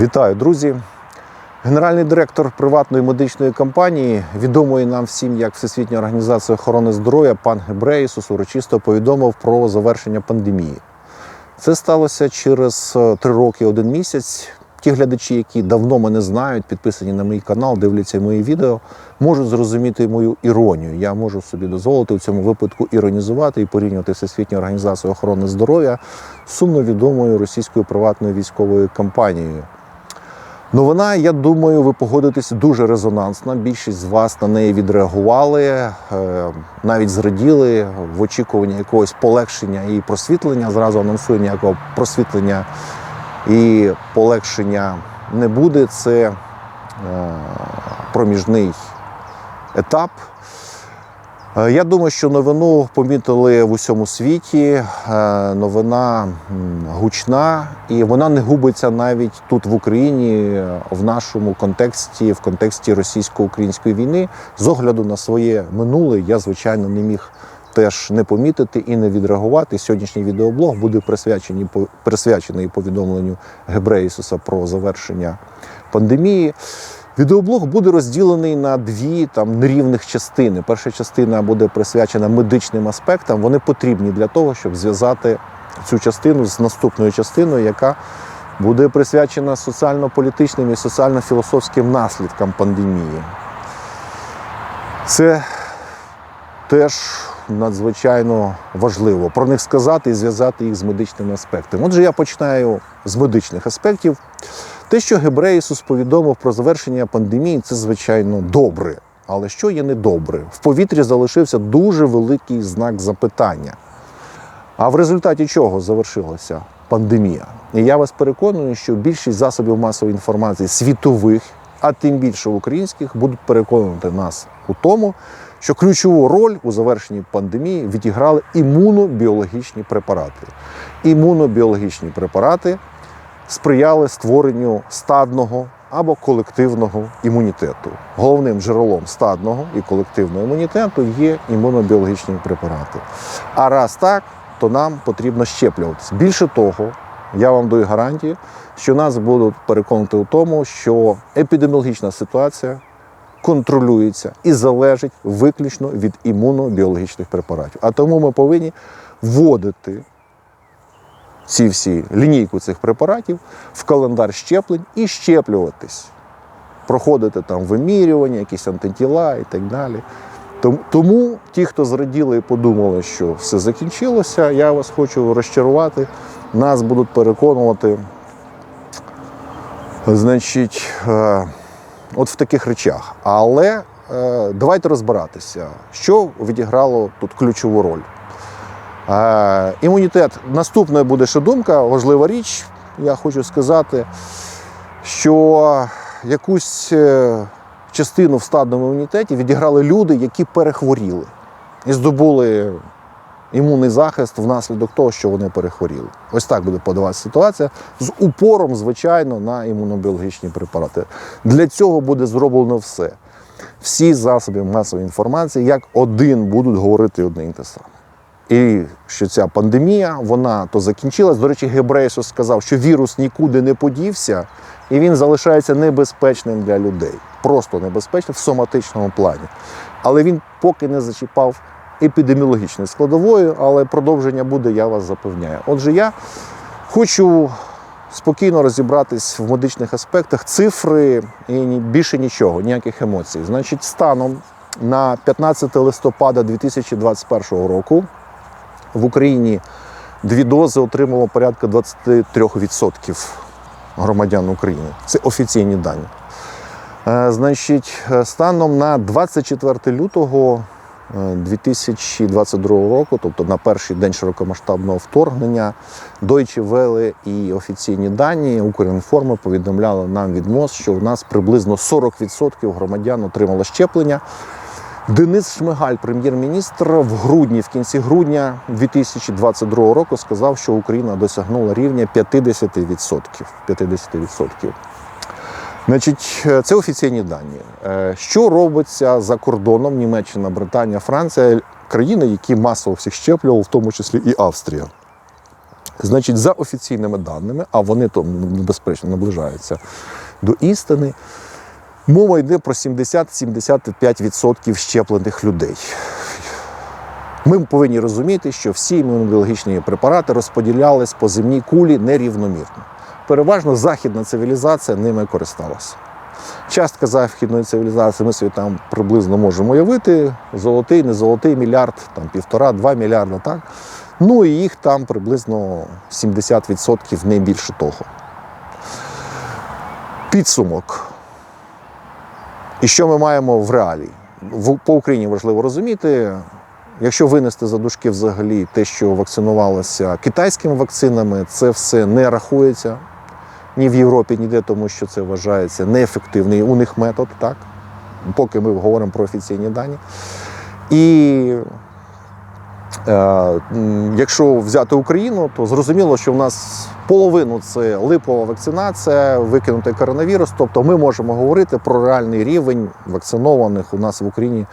Вітаю, друзі! Генеральний директор приватної медичної компанії, відомої нам всім як Всесвітня організація охорони здоров'я, пан Гебреєсус урочисто повідомив про завершення пандемії. Це сталося через е, три роки, один місяць. Ті глядачі, які давно мене знають, підписані на мій канал, дивляться мої відео, можуть зрозуміти мою іронію. Я можу собі дозволити в цьому випадку іронізувати і порівнювати Всесвітню організацію охорони здоров'я з сумно відомою російською приватною військовою компанією. Новина, я думаю, ви погодитесь дуже резонансна. Більшість з вас на неї відреагували, е, навіть зраділи в очікуванні якогось полегшення і просвітлення. Зразу анонсую ніякого просвітлення і полегшення не буде. Це е, проміжний етап. Е, Я думаю, що новину помітили в усьому світі. Е, Новина гучна, і вона не губиться навіть тут в Україні, в нашому контексті, в контексті російсько-української війни. З огляду на своє минуле, я звичайно не міг теж не помітити і не відреагувати. Сьогоднішній відеоблог буде присвячений присвячений повідомленню Гебреїсуса про завершення пандемії. Відеоблог буде розділений на дві там нерівних частини. Перша частина буде присвячена медичним аспектам. Вони потрібні для того, щоб зв'язати цю частину з наступною частиною, яка буде присвячена соціально-політичним і соціально-філософським наслідкам пандемії. Це теж надзвичайно важливо про них сказати і зв'язати їх з медичними аспектами. Отже, я починаю з медичних аспектів. Те, що Гебреїсус повідомив про завершення пандемії, це звичайно добре. Але що є недобре? В повітрі залишився дуже великий знак запитання. А в результаті чого завершилася пандемія? І я вас переконую, що більшість засобів масової інформації світових, а тим більше українських, будуть переконувати нас у тому, що ключову роль у завершенні пандемії відіграли імунобіологічні препарати. Імунобіологічні препарати сприяли створенню стадного або колективного імунітету. Головним джерелом стадного і колективного імунітету є імунобіологічні препарати. А раз так, то нам потрібно щеплюватися. Більше того, я вам даю гарантію, що нас будуть переконати у тому, що епідеміологічна ситуація контролюється і залежить виключно від імунобіологічних препаратів. А тому ми повинні вводити ці всі лінійку цих препаратів в календар щеплень і щеплюватись, проходити там вимірювання, якісь антитіла і так далі. Тому, ті, хто зраділи і подумали, що все закінчилося, я вас хочу розчарувати. Нас будуть переконувати, значить, е, от в таких речах. Але е, давайте розбиратися, що відіграло тут ключову роль. Е, Імунітет. Наступною буде ще думка, важлива річ. Я хочу сказати, що якусь е, частину в стадному імунітеті відіграли люди, які перехворіли і здобули імунний захист внаслідок того, що вони перехворіли. Ось так буде подаватися ситуація з упором, звичайно, на імунобіологічні препарати. Для цього буде зроблено все. Всі засоби масової інформації як один будуть говорити одне і те саме. І що ця пандемія, вона то закінчилась. До речі, Гебрейсус сказав, що вірус нікуди не подівся, і він залишається небезпечним для людей. Просто небезпечним в соматичному плані. Але він поки не зачіпав епідеміологічної складової, але продовження буде, я вас запевняю. Отже, я хочу спокійно розібратись в медичних аспектах, цифри і більше нічого, ніяких емоцій. Значить, станом на 15 листопада 2021 року в Україні дві дози отримало порядка 23% громадян України. Це офіційні дані. Е, Значить, е, станом на 24 лютого 2022 року, тобто на перший день широкомасштабного вторгнення, Deutsche Welle і офіційні дані Укрінформи повідомляли нам від МОЗ, що у нас приблизно 40% громадян отримало щеплення. Денис Шмигаль, прем'єр-міністр, в грудні, в кінці грудня 2022 року сказав, що Україна досягнула рівня 50%. 50%. Значить, е, це офіційні дані. Е, Що робиться за кордоном Німеччина, Британія, Франція, країни, які масово всіх щеплювали, в тому числі і Австрія. Значить, за офіційними даними, а вони то безперечно наближаються до істини, мова йде про 70-75% щеплених людей. Ми повинні розуміти, що всі імунобіологічні препарати розподілялись по земній кулі нерівномірно. Переважно західна цивілізація ними користалася. Частка західної цивілізації ми собі там приблизно можемо уявити. Золотий, не золотий мільярд, там півтора-два мільярда, так? Ну і їх там приблизно 70%, не більше того. Підсумок. І що ми маємо в реалії? По Україні важливо розуміти, якщо винести за дужки взагалі те, що вакцинувалося китайськими вакцинами, це все не рахується ні в Європі, ніде, тому що це вважається неефективний у них метод, так? поки ми говоримо про офіційні дані. І е, якщо взяти Україну, то зрозуміло, що в нас половину це липова вакцинація, викинутий коронавірус. Тобто ми можемо говорити про реальний рівень вакцинованих у нас в Україні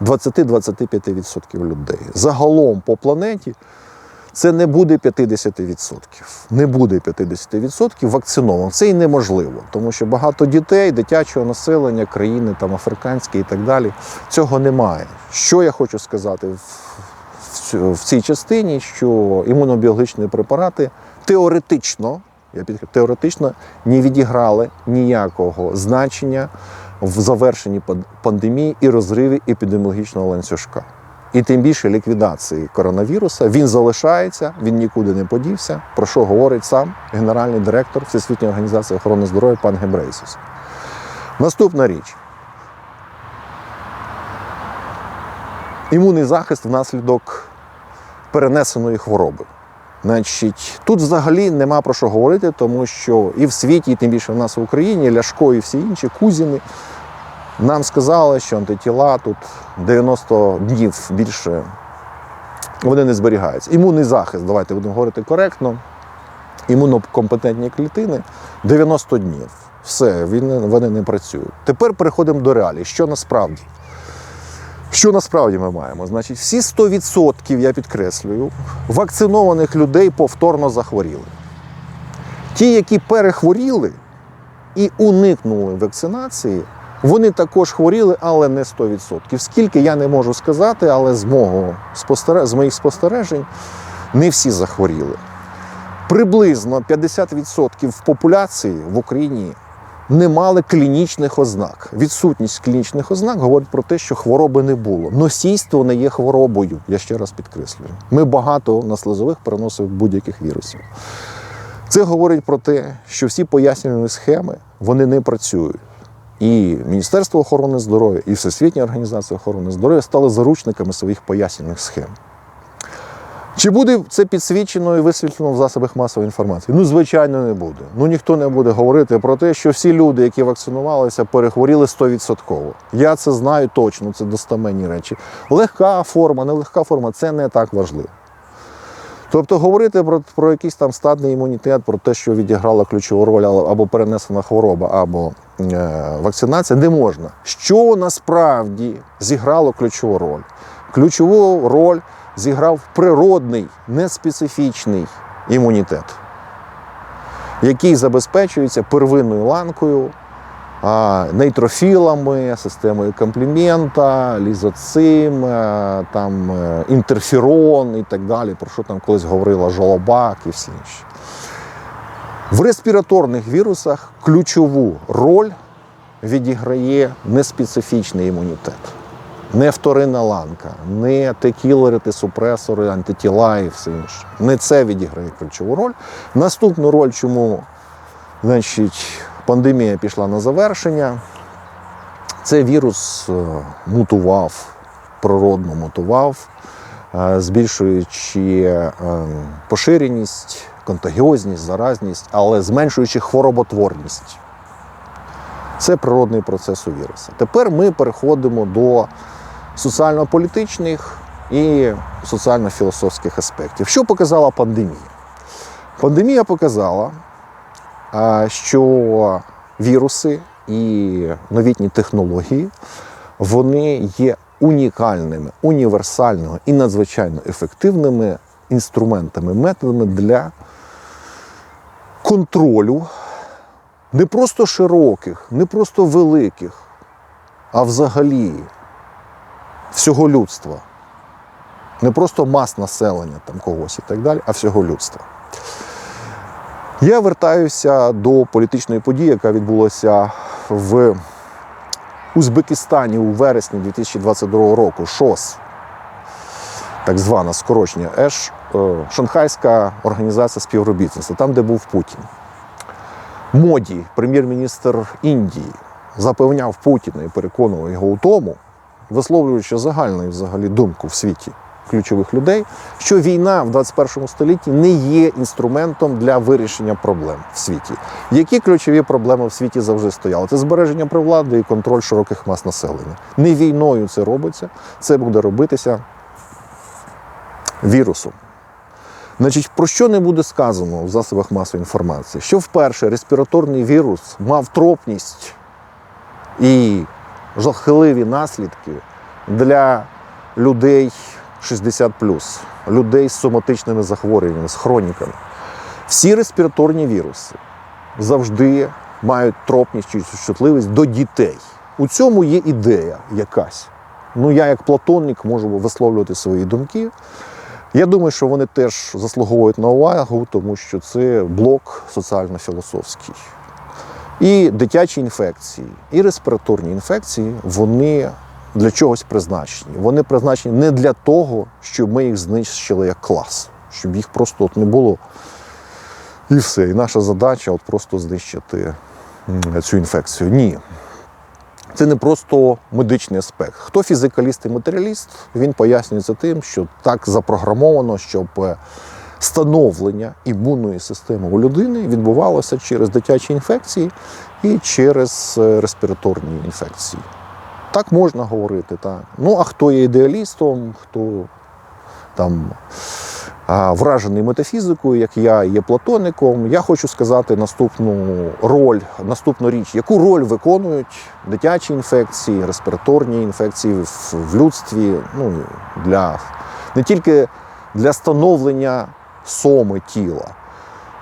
20-25% людей. Загалом по планеті це не буде 50%. Не буде 50% вакцинованих. Це і неможливо, тому що багато дітей, дитячого населення, країни там африканські і так далі. Цього немає. Що я хочу сказати в, цій частині, що імунобіологічні препарати теоретично, я підкреслю, теоретично не відіграли ніякого значення в завершенні пан- пандемії і розриві епідеміологічного ланцюжка. І тим більше ліквідації коронавіруса він залишається, він нікуди не подівся. Про що говорить сам генеральний директор Всесвітньої організації охорони здоров'я пан Гебрейсус. Наступна річ. Імунний захист внаслідок перенесеної хвороби. Значить, тут взагалі нема про що говорити, тому що і в світі, і тим більше в нас в Україні, Ляшко і всі інші кузіни нам сказали, що антитіла тут 90 днів більше вони не зберігаються. Імунний захист, давайте будемо говорити коректно. Імунокомпетентні клітини 90 днів. Все, вони не працюють. Тепер переходимо до реалій. Що насправді? Що насправді ми маємо? Значить, всі 100%, я підкреслюю, вакцинованих людей повторно захворіли. Ті, які перехворіли і уникнули вакцинації, вони також хворіли, але не 100%. Скільки я не можу сказати, але з, мого з моїх спостережень не всі захворіли. Приблизно 50% популяції в Україні не мали клінічних ознак. Відсутність клінічних ознак говорить про те, що хвороби не було. Носійство не є хворобою. Я ще раз підкреслюю. Ми багато на слизових переносимо будь-яких вірусів. Це говорить про те, що всі пояснювальні схеми вони не працюють. І Міністерство охорони здоров'я, і Всесвітня організація охорони здоров'я стали заручниками своїх пояснювальних схем. Чи буде це підсвічено і висвітлено в засобах масової інформації? Ну, звичайно, не буде. Ну ніхто не буде говорити про те, що всі люди, які вакцинувалися, перехворіли 100%. Я це знаю точно, це достаменні речі. Легка форма, нелегка форма це не так важливо. Тобто говорити про, про якийсь там статний імунітет, про те, що відіграла ключову роль або перенесена хвороба, або е, вакцинація, не можна. Що насправді зіграло ключову роль? Ключову роль зіграв природний, неспецифічний імунітет, який забезпечується первинною ланкою, нейтрофілами, системою комплімента, лізоцим, е, там, е, інтерферон і так далі, про що там колись говорила Жолобак і всі інші. В респіраторних вірусах ключову роль відіграє неспецифічний імунітет. Не вторинна ланка, не текілери, супресори, антитіла і все інше. Не це відіграє ключову роль. Наступну роль, чому значить, пандемія пішла на завершення, це вірус е, мутував, природно мутував, е, збільшуючи е, поширеність, контагіозність, заразність, але зменшуючи хвороботворність. Це природний процес у віруса. Тепер ми переходимо до соціально-політичних і соціально-філософських аспектів. Що показала пандемія? Пандемія показала, що віруси і новітні технології вони є унікальними, універсальними і надзвичайно ефективними інструментами, методами для контролю не просто широких, не просто великих, а взагалі всього людства. Не просто мас населення там когось і так далі, а всього людства. Я вертаюся до політичної події, яка відбулася в Узбекистані у вересні 2022 року. ШОС, так звана скорочення ЕШ, е, Шанхайська організація співробітництва, там, де був Путін. Моді, прем'єр-міністр Індії, запевняв Путіна і переконував його у тому, висловлюючи загальну взагалі думку в світі ключових людей, що війна в 21 столітті не є інструментом для вирішення проблем в світі. Які ключові проблеми в світі завжди стояли? Це збереження при влади і контроль широких мас населення. Не війною це робиться, це буде робитися вірусом. Значить, про що не буде сказано в засобах масової інформації? Що вперше респіраторний вірус мав тропність і жахливі наслідки для людей 60 людей з соматичними захворюваннями, з хроніками. Всі респіраторні віруси завжди мають тропність чи чутливість до дітей. У цьому є ідея якась. Ну, я, як платонник, можу висловлювати свої думки. Я думаю, що вони теж заслуговують на увагу, тому що це блок соціально-філософський. І дитячі інфекції, і респіраторні інфекції, вони для чогось призначені. Вони призначені не для того, щоб ми їх знищили як клас, щоб їх просто от не було. І все. І наша задача от просто знищити цю інфекцію. Ні. Це не просто медичний аспект. Хто фізикаліст і матеріаліст, він пояснюється тим, що так запрограмовано, щоб е, становлення імунної системи у людини відбувалося через дитячі інфекції і через е, респіраторні інфекції. Так можна говорити, так. Ну, а хто є ідеалістом, хто там вражений метафізикою, як я, є платоником, я хочу сказати наступну роль, наступну річ, яку роль виконують дитячі інфекції, респіраторні інфекції в, людстві, ну, для, не тільки для становлення соми тіла,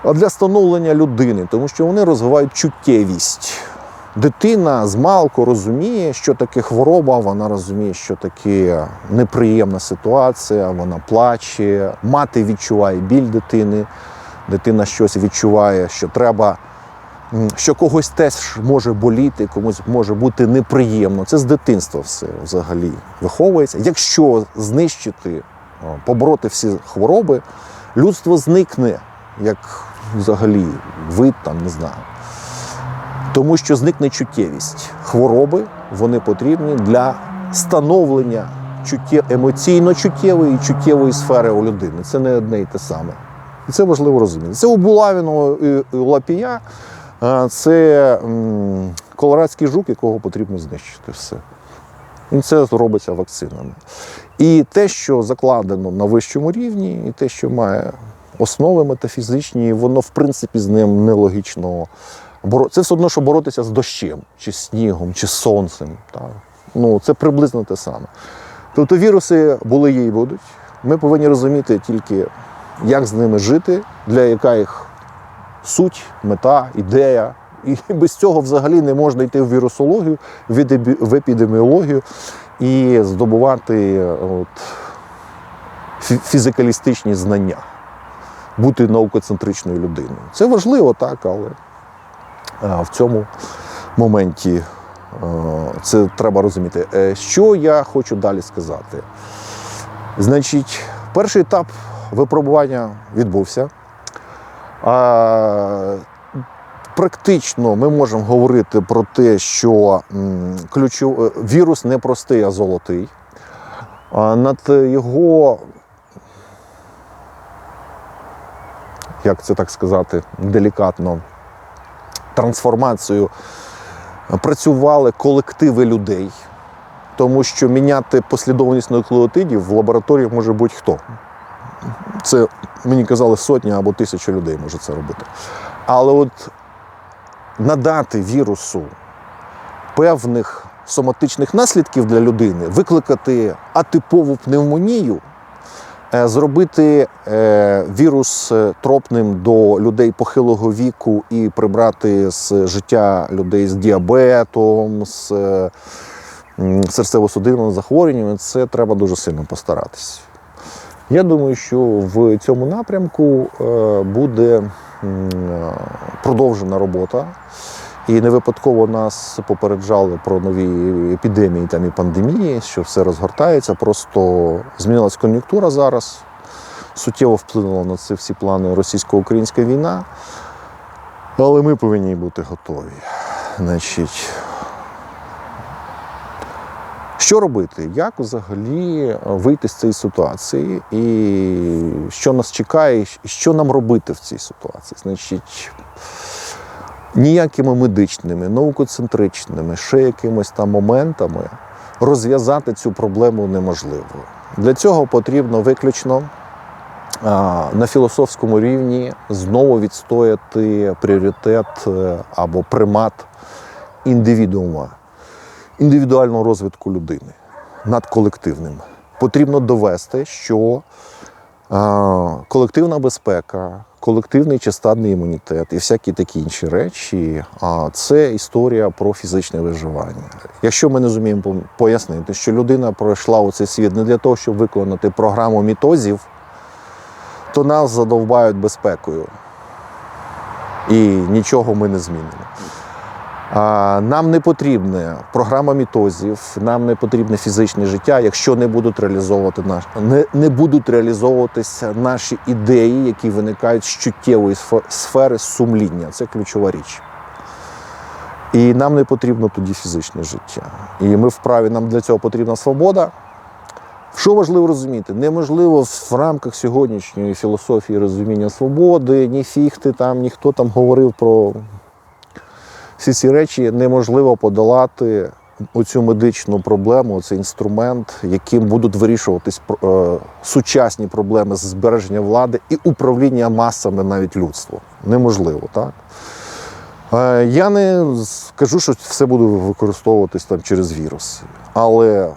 а для становлення людини, тому що вони розвивають чуттєвість. Дитина з малку розуміє, що таке хвороба, вона розуміє, що таке неприємна ситуація, вона плаче, мати відчуває біль дитини, дитина щось відчуває, що треба, що когось теж може боліти, комусь може бути неприємно. Це з дитинства все взагалі виховується. Якщо знищити, о, побороти всі хвороби, людство зникне, як взагалі вид там, не знаю. Тому що зникне чуттєвість. Хвороби вони потрібні для становлення чуттє... емоційно чуттєвої і чуттєвої сфери у людини. Це не одне і те саме. І це важливо розуміти. Це у Булавіного і і Лапія це м, колорадський жук, якого потрібно знищити все. І це робиться вакцинами. І те, що закладено на вищому рівні, і те, що має основи метафізичні, воно в принципі з ним нелогічно Це все одно, що боротися з дощем, чи снігом, чи сонцем. Так? Ну, це приблизно те саме. Тобто віруси були є і будуть. Ми повинні розуміти тільки, як з ними жити, для яка їх суть, мета, ідея. І без цього взагалі не можна йти в вірусологію, в епідеміологію і здобувати от, фізикалістичні знання, бути наукоцентричною людиною. Це важливо, так, але в цьому моменті е, це треба розуміти. Е, Що я хочу далі сказати? Значить, перший етап випробування відбувся. Практично ми можемо говорити про те, що ключов... е, вірус не простий, а золотий. Над його, як це так сказати, делікатно, трансформацією працювали колективи людей, тому що міняти послідовність нуклеотидів в лабораторії може будь-хто. Це мені казали сотні або тисяча людей може це робити. Але от надати вірусу певних соматичних наслідків для людини, викликати атипову пневмонію, зробити е, вірус е, тропним до людей похилого віку і прибрати з життя людей з діабетом, з е, серцево-судинними захворюваннями, це треба дуже сильно постаратись. Я думаю, що в цьому напрямку е, буде е, продовжена робота. І не випадково нас попереджали про нові епідемії там і пандемії, що все розгортається. Просто змінилась кон'юнктура зараз. Суттєво вплинула на це всі плани російсько-українська війна. Але ми повинні бути готові. Значить, що робити? Як взагалі вийти з цієї ситуації? І що нас чекає, і що нам робити в цій ситуації? Значить, ніякими медичними, наукоцентричними, ще якимось там моментами розв'язати цю проблему неможливо. Для цього потрібно виключно на філософському рівні знову відстояти пріоритет е, або примат індивідуума, індивідуального розвитку людини над колективним. Потрібно довести, що колективна безпека, колективний чи стадний імунітет і всякі такі інші речі це історія про фізичне виживання. Якщо ми не зуміємо пояснити, що людина пройшла у цей світ не для того, щоб виконати програму мітозів, то нас задовбають безпекою. І нічого ми не змінимо. Нам не потрібна програма мітозів, нам не потрібне фізичне життя, якщо не будуть реалізовувати наш не, не будуть реалізовуватися наші ідеї, які виникають з чуттєвої сфе- сфери сумління. Це ключова річ. І нам не потрібно тоді фізичне життя. І ми вправі, нам для цього потрібна свобода. Що важливо розуміти? Неможливо в рамках сьогоднішньої філософії розуміння свободи, ні фіхти там, ніхто там говорив про всі ці речі неможливо подолати оцю медичну проблему, цей інструмент, яким будуть вирішуватись е, сучасні проблеми з збереження влади і управління масами навіть людства. Неможливо, так? Е, Я не скажу, що все буде використовуватись там через вірус. Але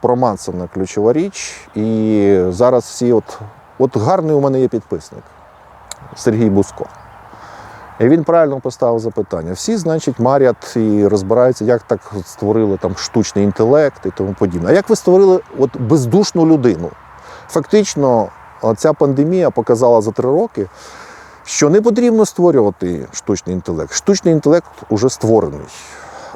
промацана ключова річ. І зараз всі, от, от гарний у мене є підписник Сергій Буско. І він правильно поставив запитання. Всі, значить, марять і розбираються, як так створили там штучний інтелект і тому подібне. А як ви створили от бездушну людину? Фактично, ця пандемія показала за три роки, що не потрібно створювати штучний інтелект. Штучний інтелект уже створений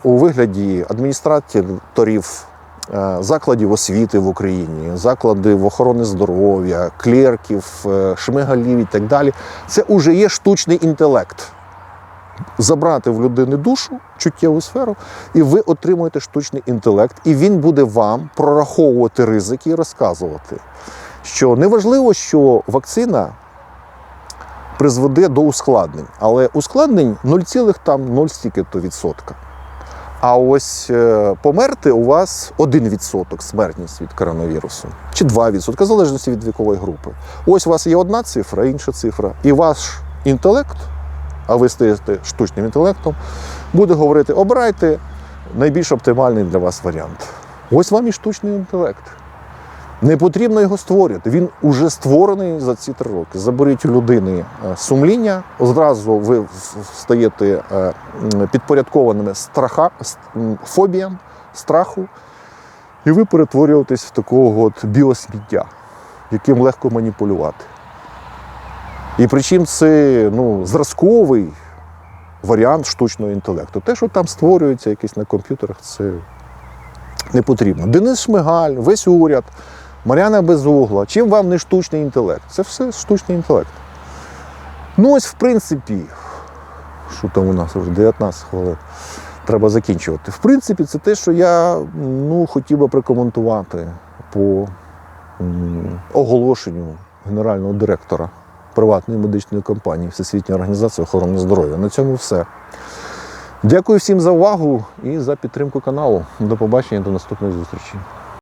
у вигляді адміністраторів е, закладів освіти в Україні, закладів охорони здоров'я, клерків, е, шмигалів і так далі. Це вже є штучний інтелект. Забрати в людини душу, чуттєву сферу, і ви отримуєте штучний інтелект, і він буде вам прораховувати ризики і розказувати, що неважливо, що вакцина призведе до ускладнень, але ускладнень 0,0 стільки то відсотка. А ось е, померти у вас 1% смертність від коронавірусу, чи 2%, в залежності від вікової групи. Ось у вас є одна цифра, інша цифра. І ваш інтелект, а ви стаєте штучним інтелектом, буде говорити: обирайте найбільш оптимальний для вас варіант. Ось вам і штучний інтелект. Не потрібно його створювати. Він уже створений за ці три роки. Заберіть у людини е, сумління, одразу ви стаєте е, підпорядкованими страха, фобіям, страху, і ви перетворюєтесь в такого от біосміття, яким легко маніпулювати. І причому це ну, зразковий варіант штучного інтелекту. Те, що там створюється якесь на комп'ютерах, це не потрібно. Денис Шмигаль, весь уряд, Мар'яна Безугла. Чим вам не штучний інтелект? Це все штучний інтелект. Ну, ось, в принципі, що там у нас вже 19 хвилин. Треба закінчувати. В принципі, це те, що я ну, хотів би прокоментувати по оголошенню генерального директора приватної медичної компанії Всесвітньої організації охорони здоров'я. На цьому все. Дякую всім за увагу і за підтримку каналу. До побачення, до наступної зустрічі.